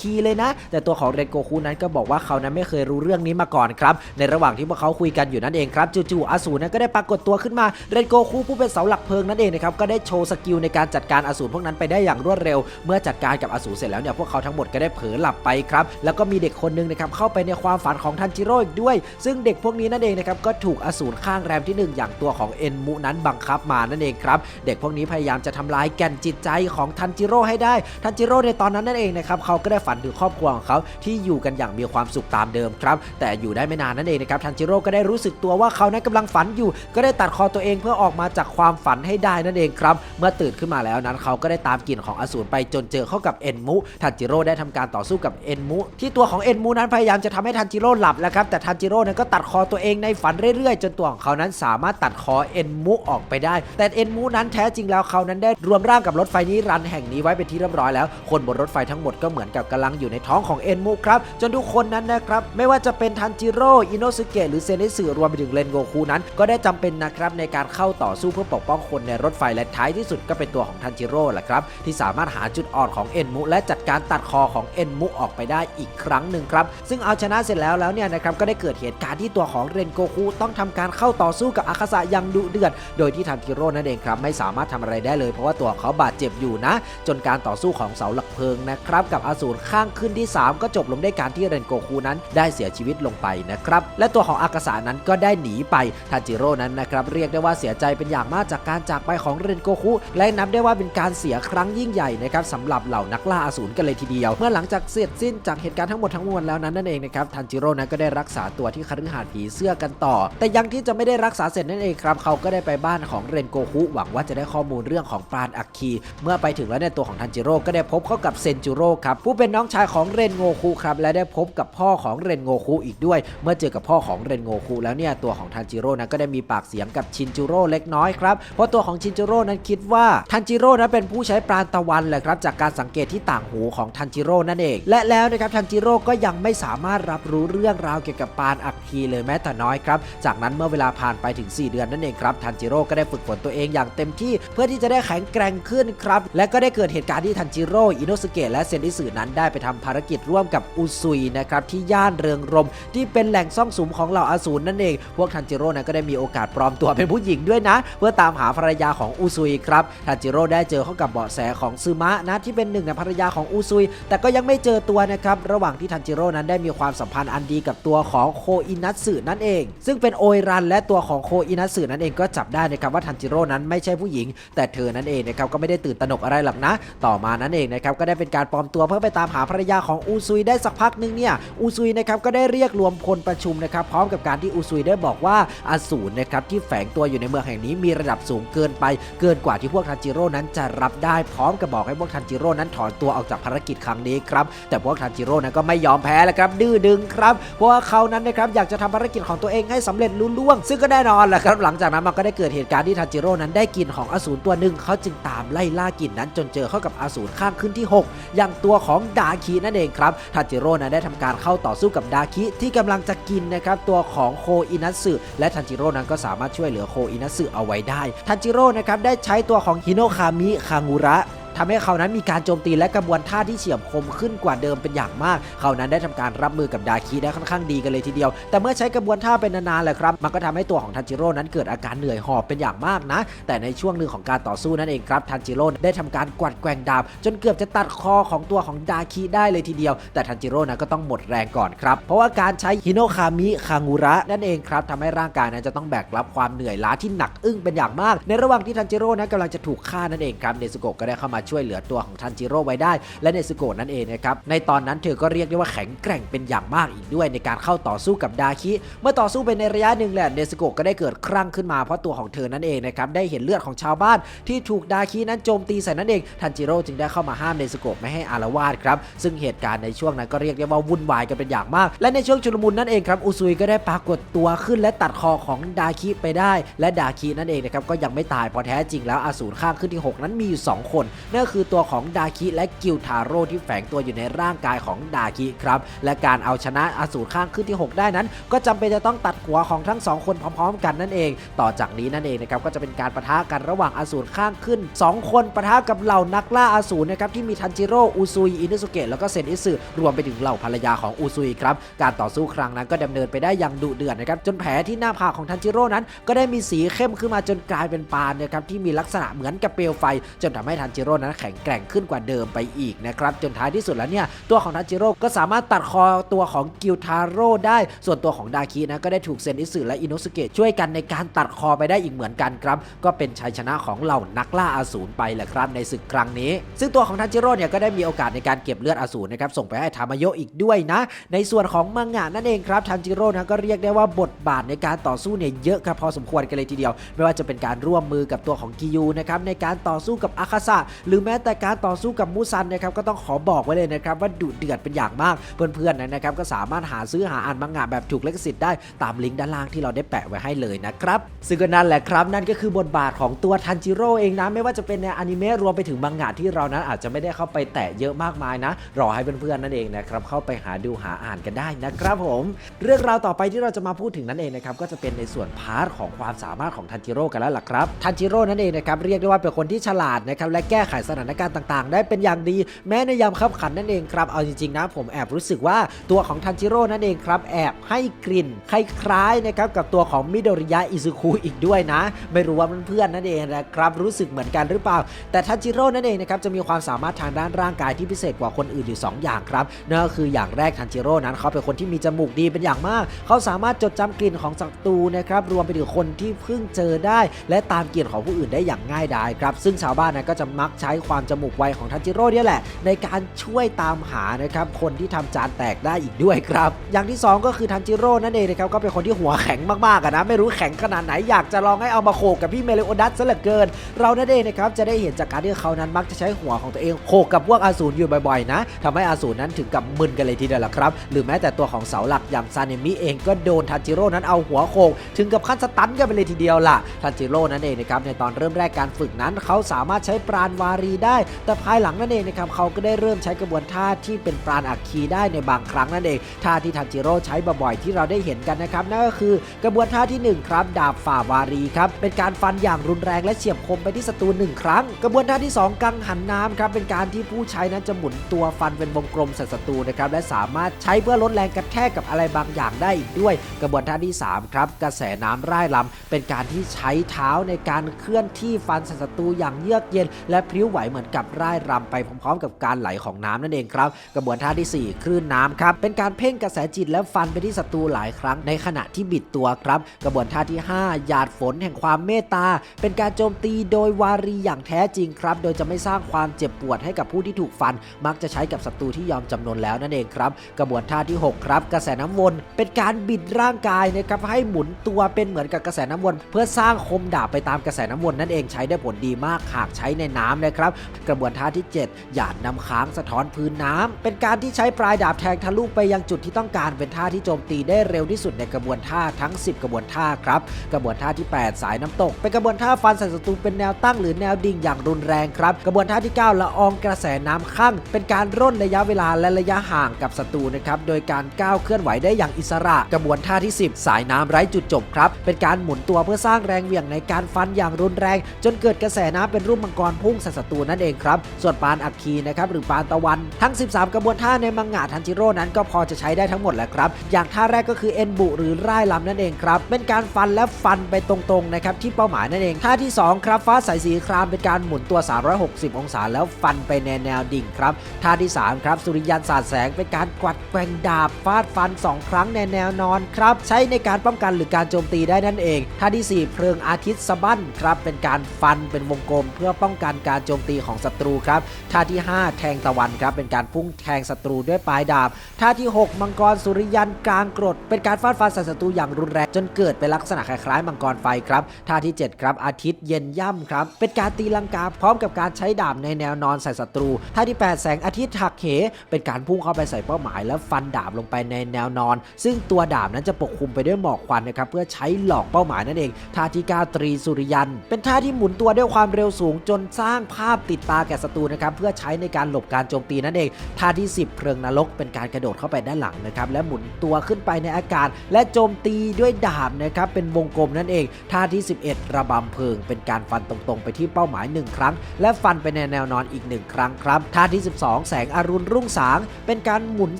คีเลยนะ แต่ตัวของเรนโงคุนั้นก็บอกว่าเขานั้นไม่เคยรู้เรื่องนี้มาก่อนครับในระหว่างที่พวกเขาคุยกันอยู่นั่นเองครับจู่ๆอสูรนั้นก็ได้ปรากฏตัวขึ้นมาเรนโงคุผู้เป็นเสาหลักเพลิงนั่นเองนะครับก็ได้โชว์สกิลในการจัดการอสูรพวกนั้นไปได้อย่างรวดเร็ว เมื่อจัดการกับอสูรเสร็จแล้วเนี่ยพวกเขาทั้งหมดก็ได้เผลอหลับไปครับแล้วก็มีเด็กคนหนึงนะครับเข้าไปในความฝันของทันจิโร่อีกด้วย ซึ่งเด็กพวกนี้นั่นเองนะครับก็ถูกอสูรข้างแรมที่หนึ่งอย่างตัวของเอ็นมุนั้นบังคับมานั่นเองครับเด็กพวกนี้พยายามจะทำลายแก่นจิตใจของทันจิโร่ให้ได้ ทันจิโร่ในตอนนั้นนั่นเองนะครับเขาก็ได้ฝันถึงครอบครัวของเขาที่อยู่กันอย่างมีความสุขตามเดิมครับแต่อยู่ได้ไม่นานนั่นเองนะครับทันจิโร่ก็ได้รู้สึกตัวว่าเขานั้นกำลังฝันอยู่ ก็ได้ตัดคอตัวเองเพื่อออกมาจากความฝันให้ได้นั่นเองครับ เมื่อตื่นขึ้นมาแล้วนั้นเขาก็ได้ตามกลิ่นของอสูรไปจนเจอเข้ากับเอ็นมุทันจิโร่ได้ทำการต่อสู้กับเอ็นมุที่ตัวของเอ็นมุนั้นพยายามจะทำให้ทันจิโร่หลับแล้วครับแต่ทันจิโร่นั้นก็ตัดคอตัวเองในฝันเรื่อยๆ จนตัวของเขานั้นสามารถตัดคอเอ็นมุออกไปได้ แต่เอ็นมุนั้นแท้จริงแล้วเขานั้นได้รวมร่างกับรถไฟนิรันแห่งนี้ไว้เป็นที่เรียบร้อยแล้ว คนบนรถไฟทั้งหมดก็เหมือนกับกำลังอยู่ในท้องของเอ็นมุครับ จนทุกคนนั้นนะครับ ไม่ว่าจะเป็นทันจิโร่อินโนสุเกะหรือเซนิสึรวมไปถึงเรนโกคูนั้น ก็ได้จำเป็นนะครับในการเข้าต่อสู้เพื่อปกป้องคนในรถไฟและท้ายที่สุดก็เป็นตัวของทันจิโร่แหละครับที่สามารถหาจุดอ่อนของเอ็นมุและจัดการตัดคอของเอ็นมุออกไปได้อีกครั้งหนึ่งครับซึ่งเอาชนะเสร็จแล้วแล้วเนี่ยนะครับก็ได้เกิดเหตุการณ์ที่ตัวของเรนโกคูต้องทำการเข้าต่อสู้กับอาคาสะอย่างดุเดือดโดยที่ทันจิโร่นั่นเองครับไม่สามารถทำอะไรได้เลย เพราะว่าตัวเขาบาดเจ็บอยู่นะ จนการต่อสู้ของเสาหลักเพลิงนะครับ กับอสูรข้างขึ้นที่ 3 ก็จบลงได้การที่เรนโกคูนั้นได้เสียชีวิตลงไปนะครับ และตัวของอากาสะนั้นก็ได้หนีไปทันจิโร่นั้นนะครับเรียกได้ว่าเสียใจเป็นอย่างมากจากการจากไปของเรนโกคุและนับได้ว่าเป็นการเสียครั้งยิ่งใหญ่นะครับสำหรับเหล่านักล่าอาสูรกันเลยทีเดียว เมื่อหลังจากเสร็จสิ้นจากเหตุการณ์ทั้งหมดทั้งมวลแล้วนั้นนั่นเองนะครับทันจิโร่นั้นก็ได้รักษาตัวที่คฤหาสน์ผีเสื้อกันต่อ แต่ยังที่จะไม่ได้รักษาเสร็จนั่นเองครับเขาก็ได้ไปบ้านของเรนโกคุหวังว่าจะได้ข้อมูลเรื่องของปราณอัคคี เมื่อไปถึงแล้วเนี่ยตัวของทันจิโร่ก็ได้พบเข้ากับเซนจูโร่ครับผู้เป็นน้องชายของเรนโงคุครับและได้พบกับพ่อของเรนโงคุอีกด้วย เมื่อเจอกับพ่อของเรนโงคุแล้วเนี่ยตัวของทันจิโร่นั้นก็ได้มีปากเสียงกับชินจูโร่เล็กน้อยครับเพราะตัวของชินจูโร่นั้นคิดว่าทันจิโร่นั้นเป็นผู้ใช้ปราณตะวันแหละครับจากการสังเกตที่ต่างหูของทันจิโร่นั่นเอง และแล้วนะครับทันจิโร่ก็ยังไม่สามารถรับรู้เรื่องราวเกี่ยวกับปราณอัคคีเลยแม้แต่น้อยครับจากนั้นเมื่อเวลาผ่านไปถึง 4 เดือนนั่นเองครับทันจิโร่ก็ได้ฝึกฝนตัวเองอย่างเต็มที่เพื่อที่จะได้แข็งแกร่งขึ้นครับ และก็ได้เกิดเหตุการณ์ที่ทันจิโร่อิโนสุเกะและเซนดิสึนั้นได้ไปทำภารกิจร่วมกับอุซุยนะครับที่ย่านเรืองรม ที่เป็นแหล่งซ่องสุมของเหล่าอสูรนั่นเอง พวกทันจิโร่นั้นก็ได้มีโอกาสปลอมตัวเป็นผู้หญิงด้วยนะ เพื่อตามหาภรรยาของอุซุยครับทันจิโร่ได้เจอเข้ากับเบาะแสของซึมะนะที่เป็นหนึ่งในภรรยาของอุซุย แต่ก็ยังไม่เจอตัวนะครับระหว่างที่ทันจิโร่นั้นได้มีความสัมพันธ์อันดีกับตัวของโคอินัตสึนั่นเอง ซึ่งเป็นโอยรันและตัวของโคอินัตสึนั่นเองก็จับได้นะครับว่าทันจิโร่นั้นไม่ใช่ผู้หญิงแต่เธอนั่นเองนะครับก็ไม่ได้ตื่นตระหนกอะไรหรอกนะ ต่อมานั่นเองนะครับก็ได้เป็นการปลอมตัวเพื่อไปตามหาภรรยาของอูซุยได้สักพักหนึ่งเนี่ยอูซุยนะครับก็ได้เรียกรวมพลประชุมนะครับพร้อมกับการที่อูซุยได้บอกว่าอสูรนะครับที่แฝงตัวอยู่ในเมืองแห่งนี้มีระดับสูงเกินไป เกินกว่าที่พวกทันจิโร่นั้นจะรับได้พร้อมกับบอกให้พวกทันจิโร่นั้นถอนตัวออกจากภารกิจครั้งนี้ครับแต่พวกทันจิโร่นั้นก็ไม่ยอมแพ้แล้วครับดื้อดึงครับเพราะว่าเขานั้นนะครับอยากจะทำภารกิจของตัวเองให้สำเร็จลุล่วง ซึ่งก็แน่นอนแหละครับหลังจากนั้นมันก็ได้เกิดเหตุการณ์ที่ทันจิโร่นั้นได้กินของอสูรตัวหนึ่งเขาจึงตามไล่ล่ากินนั้นจนเจอเข้ากับอาสูรข้างขึ้นที่ 6 อย่างตัวของดาคินั่นเองครับทันจิโร่นั้นได้ทำการเข้าต่อสู้กับดาคิที่กำลังจะกินนะครับตัวของโคอินัสึและทันจิโร่นั้นก็สามารถช่วยเหลือโคอินัสึเอาไว้ได้ทันจิโร่นะครับได้ใช้ตัวของฮิโนคามิคางูระ ทำให้เขานั้นมีการโจมตีและกระบวนท่าที่เฉียบคมขึ้นกว่าเดิมเป็นอย่างมาก เขานั้นได้ทำการรับมือกับดาคีได้ค่อนข้างดีกันเลยทีเดียว แต่เมื่อใช้กระบวนท่าเป็นนานๆแหละครับ มันก็ทำให้ตัวของทันจิโร่นั้นเกิดอาการเหนื่อยหอบเป็นอย่างมากนะ แต่ในช่วงหนึ่งของการต่อสู้นั่นเองครับทันจิโร่ได้ทำการกวัดแกว่งดาบ จนเกือบจะตัดคอของตัวของดาคีได้เลยทีเดียว แต่ทันจิโร่นั้นก็ต้องหมดแรงก่อนครับ เพราะว่าการใช้ฮิโนคามิคางูระนั่นเองครับทำให้ร่างกายนั้นจะต้องแบกรับความเหนื่อยล้าที่หนักอึ้งเป็นอย่างมาก ในระหว่างที่ทันจิโร่นั้นกำลังจะถูกฆ่านั่นเองครับเนซุโกะก็ได้เข้ามาช่วยเหลือตัวของทันจิโร่ไว้ได้ และเนซุโกะนั่นเองนะครับ ในตอนนั้นเธอก็เรียกได้ว่าแข็งแกร่งเป็นอย่างมากอีกด้วยในการเข้าต่อสู้กับดาคิ เมื่อต่อสู้ไปในระยะหนึ่งแหละเนซุโกะก็ได้เกิดครั่งขึ้นมาเพราะตัวของเธอนั่นเองนะครับได้เห็นเลือดของชาวบ้านที่ถูกดาคินั้นโจมตีใส่นั่นเองทันจิโร่จึงได้เข้ามาห้ามเนซุโกะไม่ให้อารวาสครับซึ่งเหตุการณ์ในช่วงนั้นก็เรียกได้ว่าวุ่นวายกันเป็นอย่างมาก และในช่วงชุลมุนนั่นเองครับอุซุยก็ได้ปรากฏตัวขึ้นและตัดคอของดาคิไปได้ และดาคินั่นเองนะครับก็ยังไม่ตายพราะแท้จริงแล้วอสูรข้างขึ้นที่ 6 นั้นมีอยู่ 2 คน ในนั่นคือตัวของดาคิและกิลทาโร่ที่แฝงตัวอยู่ในร่างกายของดาคิครับ และการเอาชนะอสูรข้างขึ้นที่ 6 ได้นั้น ก็จำเป็นจะต้องตัดหัวของทั้งสองคนพร้อมๆ กันนั่นเอง ต่อจากนี้นั่นเองนะครับก็จะเป็นการประทะกันระหว่างอสูรข้างขึ้น 2 คนประทะกับเหล่านักล่าอสูรนะครับที่มีทันจิโร่อุซุยอินุสุเกะแล้วก็เซนอิสึรวมไปถึงเหล่าภรรยาของอุซุยครับการต่อสู้ครั้งนั้นก็ดำเนินไปได้อย่างดุเดือดนะครับจนแผลที่หน้าผากของทันจิโร่นั้น ก็ได้มีสีเข้มขึ้นมาจนกลายเป็นปานนะครับที่มีลักษณะเหมือนกับเปลวไฟ จนทำให้ทันจิโร่นั้นแข็งแกร่งขึ้นกว่าเดิมไปอีกนะครับจนท้ายที่สุดแล้วเนี่ยตัวของทันจิโร่ก็สามารถตัดคอตัวของกิลทาโร่ได้ส่วนตัวของดาคินะก็ได้ถูกเซนอิสึและอินุสุเกะช่วยกันในการตัดคอไปได้อีกเหมือนกันครับก็เป็นชัยชนะของเหล่านักล่าอาสูรไปแหละครับในศึกครั้งนี้ ซึ่งตัวของทันจิโร่เนี่ยก็ได้มีโอกาสในการเก็บเลือดอาสูรนะครับส่งไปให้ทามายโยอีกด้วยนะ ในส่วนของมังงะนั่นเองครับทันจิโร่นะก็เรียกได้ว่าบทบาทในการต่อสู้เนี่ยเยอะครับพอสมควรกันเลยทีเดียว ไม่ว่าจะเป็นการร่วมมือกับตัวของกิยูนะครับในการต่อสู้กับอาคาซะหรือแม้แต่การต่อสู้กับมูซันนะครับก็ต้องขอบอกไว้เลยนะครับว่าดุเดือดเป็นอย่างมากเพื่อนๆนะครับก็สามารถหาซื้อหาอ่านมังงะแบบถูกลิขสิทธิ์ได้ตามลิงก์ด้านล่างที่เราได้แปะไว้ให้เลยนะครับซึ่งก็นั่นแหละครับนั่นก็คือบทบาทของตัวทันจิโร่เองนะไม่ว่าจะเป็นในอนิเมะรวมไปถึงมังงะที่เรานั้นอาจจะไม่ได้เข้าไปแตะเยอะมากมายนะ รอให้เพื่อนๆนั่นเองนะครับเข้าไปหาดูหาอ่านกันได้นะครับผม เรื่องราวต่อไปที่เราจะมาพูดถึงนั่นเองนะครับก็จะเป็นในส่วนพาร์ทของความสามารถของทันจิโร่กันแล้วล่ะครับทันจิโร่นั่นเองนะครับเรียกได้ว่าเป็นคนที่ฉลาดนะครับและแก้ไขสถานการณ์ต่างๆ ได้เป็นอย่างดี แม้ในยามขับขันนั่นเองครับ เอาจริงๆนะผมแอบรู้สึกว่าตัวของทันจิโร่นั่นเองครับแอบให้กลิ่นคล้ายๆนะครับกับตัวของมิโดริยะอิซุคุอีกด้วยนะ ไม่รู้ว่าเพื่อนๆนั่นเองนะครับรู้สึกเหมือนกันหรือเปล่า แต่ทันจิโร่นั่นเองนะครับจะมีความสามารถทางด้านร่างกายที่พิเศษกว่าคนอื่นอยู่สองอย่างครับนั่นก็คืออย่างแรกทันจิโร่นั้นเขาเป็นคนที่มีจมูกดีเป็นอย่างมาก เขาสามารถจดจำกลิ่นของศัตรูนะครับรวมไปถึงคนที่เพิ่งเจอได้ และตามกลิ่นของผู้อื่นได้อย่างง่ายดายครับ ซึ่งชาวบ้านนะก็จะมักใช้้ความจมูกไวของทันจิโร่เนี่ยแหละ ในการช่วยตามหานะครับคนที่ทำจานแตกได้อีกด้วยครับ อย่างที่สองก็คือทันจิโร่นั่นเองนะครับก็เป็นคนที่หัวแข็งมากๆนะไม่รู้แข็งขนาดไหนอยากจะลองให้เอามาโขกกับพี่เมเลโอดัสซะเหลือเกิน เรานั่นเองนะครับจะได้เห็นจากการที่เขานั้นมักจะใช้หัวของตัวเองโขกกับพวกอาสูรอยู่บ่อยๆนะทำให้อาสูรนั้นถึงกับมึนกันเลยทีเดียวละครับ หรือแม้แต่ตัวของเสาหลักอย่างซาเนมิเองก็โดนทันจิโร่นั้นเอาหัวโขกถึงกับขั้นสตันกันไปเลยทีเดียวล่ะทันจิโร่นั่นเองนะครับในตอนเริ่มแรกการฝึกนั้นเขาสามารถใช้ปราณวารีได้ แต่ภายหลังนั่นเองนะครับเขาก็ได้เริ่มใช้กระบวนท่าที่เป็นปราณอัคคีได้ในบางครั้งนั่นเองท่าที่ทันจิโร่ใช้บ่อยๆที่เราได้เห็นกันนะครับนั่นก็คือกระบวนท่าที่หนึ่งครับ ดาบฝ่าวารีครับเป็นการฟันอย่างรุนแรงและเฉียบคมไปที่ศัตรูหนึ่งครั้ง กระบวนท่าที่สองกังหันน้ำครับเป็นการที่ผู้ใช้นั้นจะหมุนตัวฟันเป็นวงกลมใส่ศัตรูนะครับและสามารถใช้เพื่อลดแรงกระแทกกับอะไรบางอย่างได้อีกด้วย กระบวนท่าที่สามครับ กระแสน้ำร่ายลำเป็นการที่ใช้เท้าในการเคลื่อนที่ฟันใส่ศัตรูอย่างเยือกเย็น และพริ้วไหวเหมือนกับร่ายรำไปพร้อมๆ กับการไหลของน้ำนั่นเองครับ กระบวนท่าที่สี่คลื่นน้ำครับ เป็นการเพ่งกระแสจิตและฟันไปที่ศัตรูหลายครั้งในขณะที่บิดตัวครับ กระบวนท่าที่ห้าหยาดฝนแห่งความเมตตา เป็นการโจมตีโดยวารีอย่างแท้จริงครับ โดยจะไม่สร้างความเจ็บปวดให้กับผู้ที่ถูกฟัน มักจะใช้กับศัตรูที่ยอมจำนนแล้วนั่นเองครับ กระบวนท่าที่ 6 ครับ กระแสน้ำวน เป็นการบิดร่างกายนะครับให้หมุนตัวเป็นเหมือนกับกระแสน้ำวน เพื่อสร้างคมดาบไปตามกระแสน้ำวนนั่นเองใช้ได้ผลดีมากหากใช้ในน้ำนะครับ กระบวนท่าที่ 7 หยาดน้ำค้างสะท้อนพื้นน้ำเป็นการที่ใช้ปลายดาบแทงทะลุไปยังจุดที่ต้องการเป็นท่าที่โจมตีได้เร็วที่สุดในกระบวนท่าทั้ง 10 กระบวนท่าครับ กระบวนท่าที่ 8 สายน้ำตก เป็นกระบวนท่าฟันใส่ศัตรูเป็นแนวตั้งหรือแนวดิ่งอย่างรุนแรงครับ กระบวนท่าที่ 9 ละอองกระแสน้ำข้างเป็นการร่นระยะเวลาและระยะห่างกับศัตรูนะครับโดยการก้าวเคลื่อนไหวได้อย่างอิสระ กระบวนท่าที่ 10 สายน้ำไร้จุดจบครับ เป็นการหมุนตัวเพื่อสร้างแรงเหวี่ยงในการฟันอย่างรุนแรง จนเกิดกระแสน้ำเป็นรูปมังกรพุ่งใส่ศัตรูนั่นเองครับ ส่วนปานอัคคีนะครับหรือปานตะวันทั้ง 13 กระบวนท่าในมังงะทันจิโร่นั้นก็พอจะใช้ได้ทั้งหมดแหละครับ อย่างท่าแรกก็คือเอ็นบุหรือร่ายลำนั่นเองครับ เป็นการฟันและฟันไปตรงๆนะครับที่เป้าหมายนั่นเอง ท่าที่ 2 ครับฟ้าใสสีครามเป็นการหมุนตัว 360 องศาแล้วฟันไปในแนวดิ่งครับ ท่าที่ 3 ครับสุริยันสาดแสงเป็นการกวัดแกว่งดาบฟาดฟัน 2 ครั้งในแนวนอนครับใช้ในการป้องกันหรือการโจมตีได้นั่นเอง ท่าที่ 4 เพลิงอาทิตย์สะบั้นครับเป็นการฟันเป็นวงกลมเพื่อป้องกันการโจมตีของศัตรูครับท่าที่ 5 แทงตะวันครับเป็นการพุ่งแทงศัตรูด้วยปลายดาบท่าที่ 6 มังกรสุริยันกลางกรด เป็นการฟาดฟันใส่ศัตรูอย่างรุนแรงจนเกิดเป็นลักษณะคล้ายๆมังกรไฟครับท่าที่ 7 ครับ อาทิตย์เย็นย่ำครับ เป็นการตีลังกาพร้อมกับการใช้ดาบในแนวนอนใส่ศัตรูท่าที่ 8 แสงอาทิตย์หักเหเป็นการพุ่งเข้าไปใส่เป้าหมาย แล้วฟันดาบลงไปในแนวนอน ซึ่งตัวดาบนั้นจะปกคลุมไปด้วยหมอกควันนะครับเพื่อใช้หลอกเป้าหมายนั่นเองท่าที่9ตรีสุริยัน เป็นท่าที่หมุนตัวด้วยความเร็วสูงจนสร้างพภาพติดตาแก่ศัตรูนะครับเพื่อใช้ในการหลบการโจมตีนั่นเองท่าที่ 10 เพลิงนรกเป็นการกระโดดเข้าไปด้านหลังนะครับและหมุนตัวขึ้นไปในอากาศ และโจมตีด้วยดาบนะครับเป็นวงกลมนั่นเองท่าที่ 11 ระบำเพลิง เป็นการฟันตรงๆ ไปที่เป้าหมาย 1 ครั้ง และฟันไปในแนวนอนอีก 1 ครั้งครับท่าที่ 12 แสงอรุณรุ่งสาง เป็นการหมุน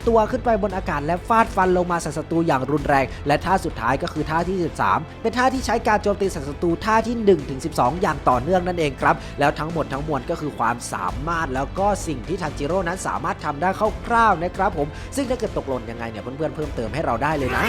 ตัวขึ้นไปบนอากาศ และฟาดฟันลงมาใส่ศัตรูอย่างรุนแรง และท่าสุดท้ายก็คือท่าที่ 13 เป็นท่าที่ใช้การโจมตีศัตรูท่าที่1ถึง12 อย่างต่อเนื่องนั่นเองครับแล้วทั้งหมดทั้งมวลก็คือความสามารถแล้วก็สิ่งที่ทันจิโร่นั้นสามารถทำได้คร่าวๆนะครับผม ซึ่งถ้าเกิดตกหล่นยังไงเนี่ยเพื่อนๆเพิ่มเติมให้เราได้เลยนะ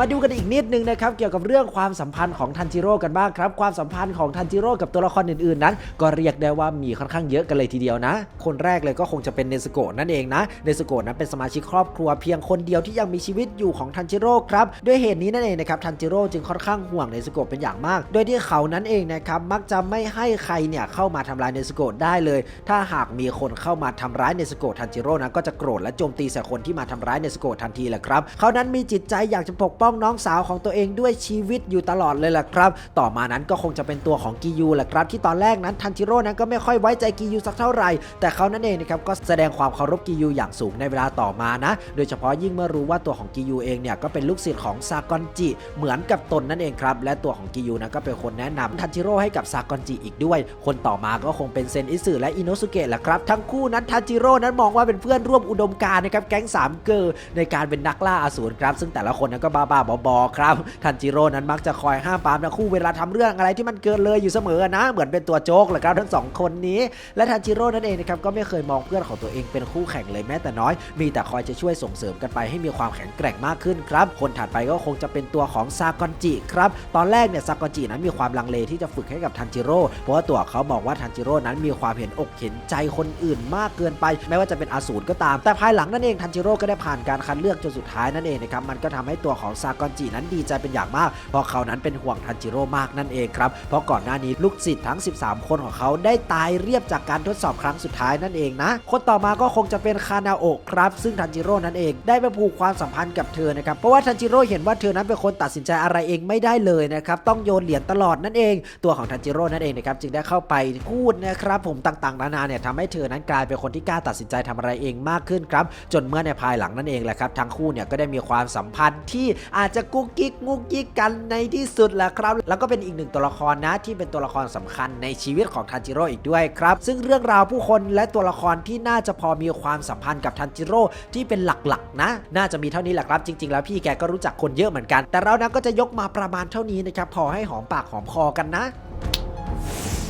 มาดูกันอีกนิดนึงนะครับเกี่ยวกับเรื่องความสัมพันธ์ของทันจิโร่กันบ้างครับ ความสัมพันธ์ของทันจิโร่กับตัวละครอื่นๆนั้น ก็เรียกได้ว่ามีค่อนข้างเยอะกันเลยทีเดียวนะ คนแรกเลยก็คงจะเป็นเนสโกะนั่นเองนะเนสโกะนั้นเป็นสมาชิกครอบครัวเพียงคนเดียวที่ยังมีชีวิตอยู่ของทันจิโร่ครับด้วยเหตุนี้นั่นเองนะครับทันจิโร่จึงค่อนข้างห่วงเนสโกะเป็นอย่างมาก โดยที่เขานั้นเองนะครับมักจะไม่ให้ใครเนี่ยเข้ามาทำร้ายเนสโกะได้เลย ถ้าหากมีคนเข้ามาทำร้ายเนสโกะทันจิโร่นั้นก็จะโกรธและโจมตีใส่คนที่มาทำร้ายเนสโกะทันทีแหละครับเขานั้นมีจิตใจอยากจะปกป้องน้องสาวของตัวเองด้วยชีวิตอยู่ตลอดเลยแหละครับ ต่อมานั้นก็คงจะเป็นตัวของกิยูแหละครับ ที่ตอนแรกนั้นทันจิโร่นั้นก็ไม่ค่อยไว้ใจกิยูสักเท่าไหร่ แต่เขานั่นเองนะครับก็แสดงความเคารพกิยูอย่างสูงในเวลาต่อมานะ โดยเฉพาะยิ่งเมื่อรู้ว่าตัวของกิยูเองเนี่ยก็เป็นลูกศิษย์ของซากอนจิเหมือนกับตนนั่นเองครับ และตัวของกิยูนั้นก็เป็นคนแนะนำทันจิโร่ให้กับซากอนจิอีกด้วย คนต่อมาก็คงเป็นเซนอิสึและอินโนสุเกะแหละครับ ทั้งคู่นั้นทันจิโร่นั้นมองว่าเป็นเพื่อนร่วมอุดมการนะครับแก๊งสามเกอร์ในการเป็นนักล่าอสูรครับซึ่งแต่ละคนนั้นก็บ้าๆบอๆครับทันจิโร่นั้นมักจะคอยห้ามปามทั้งคู่เวลาทำเรื่องอะไรที่มันเกินเลยอยู่เสมอนะ เหมือนเป็นตัวโจ๊กแหละครับทั้งสองคนนี้ และทันจิโร่นั่นเองนะครับก็ไม่เคยมองเพื่อนของตัวเองเป็นคู่แข่งเลยแม้แต่น้อย มีแต่คอยจะช่วยส่งเสริมกันไปให้มีความแข็งแกร่งมากขึ้นครับ คนถัดไปก็คงจะเป็นตัวของซากอนจิครับตอนแรกเนี่ยซากอนจินั้นมีความลังเลที่จะฝึกให้กับทันจิโร่เพราะว่าตัวเขาบอกว่าทันจิโร่นั้นมีความเห็นอกเห็นใจคนอื่นมากเกินไปไม่ว่าจะเป็นอาสูรก็ตาม แต่ภายหลังนั่นเองทันจิโร่ก็ได้ผ่านการคัดเลือกจนสุดท้ายนั่นเองนะครับมันก็ทำให้ตัวของซากอนจินั้นดีใจเป็นอย่างมาก เพราะเขานั้นเป็นห่วงทันจิโร่มากนั่นเองครับ เพราะก่อนหน้านี้ลูกศิษย์ทั้ง 13 คนของเขาได้ตายเรียบจากการทดสอบครั้งสุดท้ายนั่นเองนะ คนต่อมาก็คงจะเป็นคานาโอะครับ ซึ่งทันจิโร่นั่นเองได้ไปผูกความสัมพันธ์กับเธอนะครับ เพราะว่าทันจิโร่เห็นว่าเธอนั้นเป็นคนตัดสินใจอะไรเองไม่ได้เลยนะครับต้องโยนเหรียญตลอดนั่นเอง ตัวของทันจิโร่นั่นเองนะครับจึงได้เข้าไปพูดนะครับผมต่างๆนานาเนี่ยทำให้เธอนั้นกลายเป็นคนที่กล้าตัดสินใจทำอะไรเองมากขึ้นครับ จนเมื่อในภายหลังนั่นเองแหละครับทั้งคู่เนี่ยก็ได้มีความสัมพันธ์ที่อาจจะกุ๊กกิ๊กงุกยิกกันในที่สุดแหละครับ แล้วก็เป็นอีกหนึ่งตัวละครนะที่เป็นตัวละครสำคัญในชีวิตของทันจิโร่อีกด้วยครับ ซึ่งเรื่องราวผู้คนและตัวละครที่น่าจะพอมีความสัมพันธ์กับทันจิโร่ที่เป็นหลักๆ นะ น่าจะมีเท่านี้แหละครับ จริง ๆ แล้วพี่แกก็รู้จักคนเยอะเหมือนกัน แต่เรานะก็จะยกมาประมาณเท่านี้นะครับพอให้หอมปากหอมคอกันนะ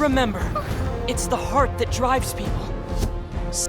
Remember, it's the heart that drives people.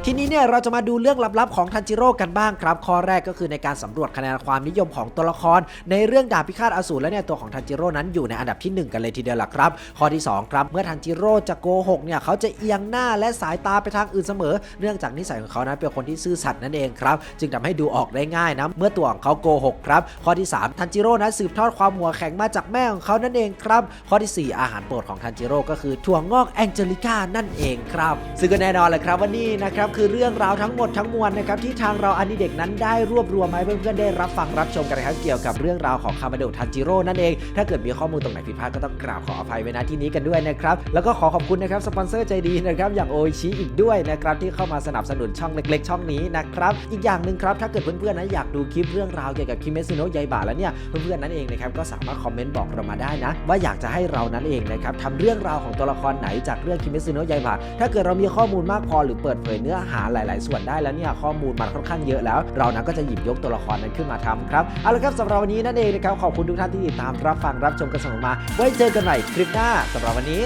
ทีนี้เนี่ยเราจะมาดูเรื่องลับๆของทันจิโร่กันบ้างครับ ข้อแรกก็คือในการสำรวจคะแนนความนิยมของตัวละคร ในเรื่องดาบพิฆาตอสูรและเนี่ยตัวของทันจิโร่นั้นอยู่ในอันดับที่ 1 กันเลยทีเดียวล่ะครับ ข้อที่ 2 ครับ เมื่อทันจิโร่จะโกหกเนี่ยเขาจะเอียงหน้าและสายตาไปทางอื่นเสมอ เนื่องจากนิสัยของเขานั้นเป็นคนที่ซื่อสัตย์นั่นเองครับ จึงทำให้ดูออกได้ง่ายนะเมื่อตัวของเขาโกหกครับ ข้อที่ 3 ทันจิโร่นั้นสืบทอดความหัวแข็งมาจากแม่ของเขานั่นเองครับ ข้อทีสี่4 อาหารโปรดของทันจิโร่ก็คือถั่วงอกแองเจลิก้านั่นเองครับซึ่งก็แน่นอนแหละครับว่านี่นะครับคือเรื่องราวทั้งหมดทั้งมวลนะครับที่ทางเราอนนี้เด็กนั้นได้รวบรวมมาให้เพื่อนๆได้รับฟังรับชมกันนะครับเกี่ยวกับเรื่องราวของคามาโดทันจิโร่นั่นเอง ถ้าเกิดมีข้อมูลตรงไหนผิดพลาดก็ต้องกราบขออภัยไว้ณที่นี้กันด้วยนะครับแล้วก็ขอขอบคุณนะครับสปอนเซอร์ใจดีนะครับอย่างโอชิอีกด้วยนะครับที่เข้ามาสนับสนุนช่องเล็ก ๆ ช่องนี้นะครับอีกอย่างหนึ่งครับถ้าเกิดเพื่อนๆนะอยากดูคลิปเรื่องราวเกี่ยวกับคิเมซุโนะยายบะแล้วเนี่ยเพื่อนๆนั้นเองนะครับก็สามารถคอมเมนต์บอกเรามาได้นะ ว่าอยากจะให้เรานั้นเองนะครับทำเรื่องราวของตัวละครไหนจากเรื่องคิเมซุโนะยายบะถ้าเกิดเรามีข้อมูลมากพอหรือเปิดเผยเนื้อหาหลาย ๆ ส่วนได้แล้วเนี่ยข้อมูลมันค่อนข้างเยอะแล้ว เรานั้นก็จะหยิบยกตัวละครนั้นขึ้นมาทำครับเอาละครับสำหรับวันนี้นั่นเองนะครับขอบคุณทุกท่านที่ติดตามรับฟังรับชมกันเสมอมา ไว้เจอกันใหม่คลิปหน้าสำหรับวันนี้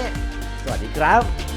สวัสดีครับ